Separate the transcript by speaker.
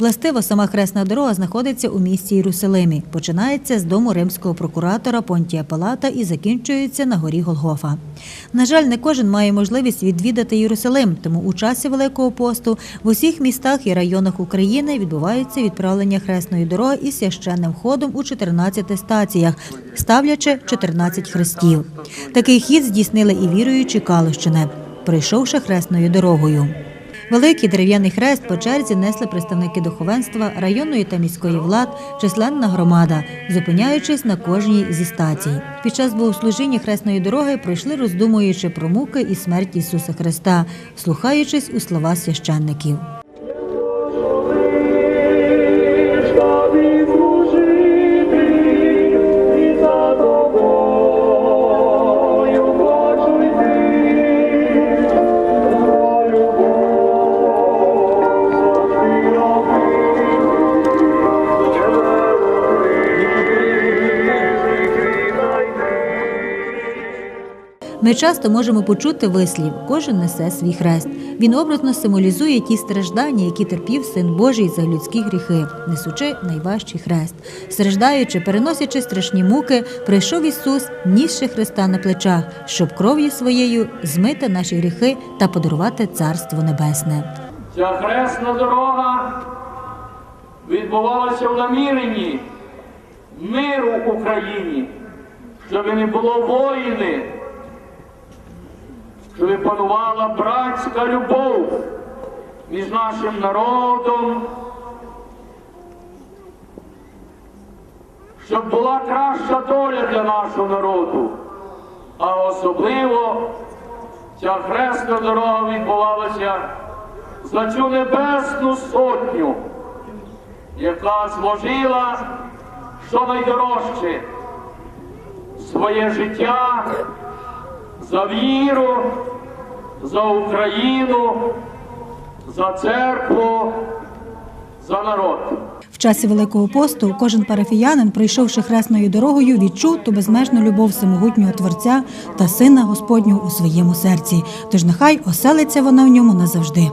Speaker 1: Властиво сама хресна дорога знаходиться у місті Єрусалимі. Починається з дому римського прокуратора Понтія Палата і закінчується на горі Голгофа. На жаль, не кожен має можливість відвідати Єрусалим, тому у часі Великого посту в усіх містах і районах України відбувається відправлення хресної дороги із священним ходом у 14 стаціях, ставлячи 14 хрестів. Такий хід здійснили і віруючі Калущини, прийшовши хресною дорогою. Великий дерев'яний хрест по черзі несли представники духовенства, районної та міської влад, численна громада, зупиняючись на кожній зі стацій. Під час богослужіння хресної дороги пройшли, роздумуючи про муки і смерть Ісуса Христа, слухаючись у слова священників. Ми часто можемо почути вислів Кожен несе свій хрест. Він образно символізує ті страждання, які терпів син Божий за людські гріхи, несучи найважчий хрест. Страждаючи, переносячи страшні муки, прийшов Ісус, нісши Христа на плечах, щоб кров'ю своєю змити наші гріхи та подарувати Царство Небесне.
Speaker 2: Ця хресна дорога відбувалася в наміренні миру Україні, щоб не було воїни, щоб панувала братська любов між нашим народом, щоб була краща доля для нашого народу, а особливо ця хресна дорога відбувалася за цю небесну сотню, яка зложила що найдорожче своє життя за віру, за Україну, за церкву, за народ.
Speaker 1: В часі Великого посту кожен парафіянин, пройшовши хресною дорогою, відчув ту безмежну любов всемогутнього Творця та Сина Господнього у своєму серці. Тож нехай оселиться вона в ньому назавжди.